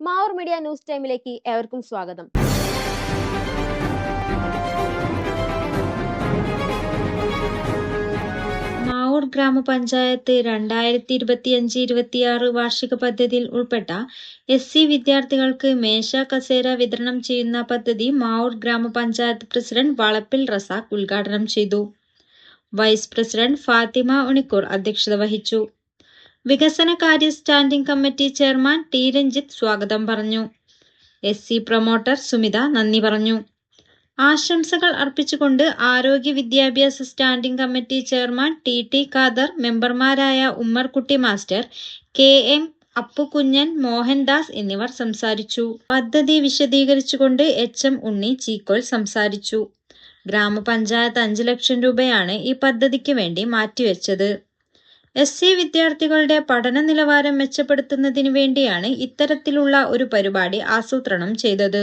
Mavoor media news ടൈമിലേക്ക് ഏവർക്കും സ്വാഗതം. മാവൂർ ഗ്രാമപഞ്ചായത്ത് രണ്ടായിരത്തി ഇരുപത്തിയഞ്ച് ഇരുപത്തിയാറ് വാർഷിക പദ്ധതിയിൽ ഉൾപ്പെട്ട എസ് സി വിദ്യാർത്ഥികൾക്ക് മേശ കസേര വിതരണം ചെയ്യുന്ന പദ്ധതി മാവൂർ ഗ്രാമപഞ്ചായത്ത് പ്രസിഡന്റ് വളപ്പിൽ റസാഖ് ഉദ്ഘാടനം ചെയ്തു. വൈസ് പ്രസിഡന്റ് ഫാത്തിമ ഉണിക്കൂർ അധ്യക്ഷത വഹിച്ചു. വികസനകാര്യ standing committee chairman T Ranjith സ്വാഗതം പറഞ്ഞു. എസ് സി പ്രൊമോട്ടർ സുമിത നന്ദി പറഞ്ഞു. ആശംസകൾ അർപ്പിച്ചുകൊണ്ട് ആരോഗ്യ വിദ്യാഭ്യാസ standing committee chairman T T Khader മെമ്പർമാരായ Ummerkutty master K M Appukunhan Mohandas എന്നിവർ സംസാരിച്ചു. പദ്ധതി വിശദീകരിച്ചുകൊണ്ട് എച്ച് എം ഉണ്ണി ചീക്കോൽ സംസാരിച്ചു. ഗ്രാമപഞ്ചായത്ത് അഞ്ച് ലക്ഷം രൂപയാണ് ഈ പദ്ധതിക്ക് വേണ്ടി മാറ്റിവെച്ചത്. എസ് സി വിദ്യാർത്ഥികളുടെ പഠന നിലവാരം മെച്ചപ്പെടുത്തുന്നതിന് വേണ്ടിയാണ് ഇത്തരത്തിലുള്ള ഒരു പരിപാടി ആസൂത്രണം ചെയ്തത്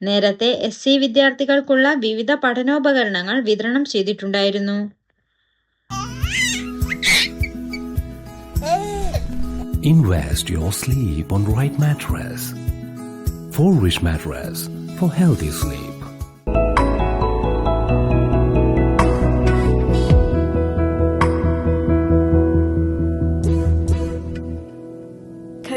നേരത്തെ എസ് സി വിദ്യാർത്ഥികൾക്കുള്ള വിവിധ പഠനോപകരണങ്ങൾ വിതരണം ചെയ്തിട്ടുണ്ടായിരുന്നു Invest your sleep on right mattress. For rich mattress for healthy sleep.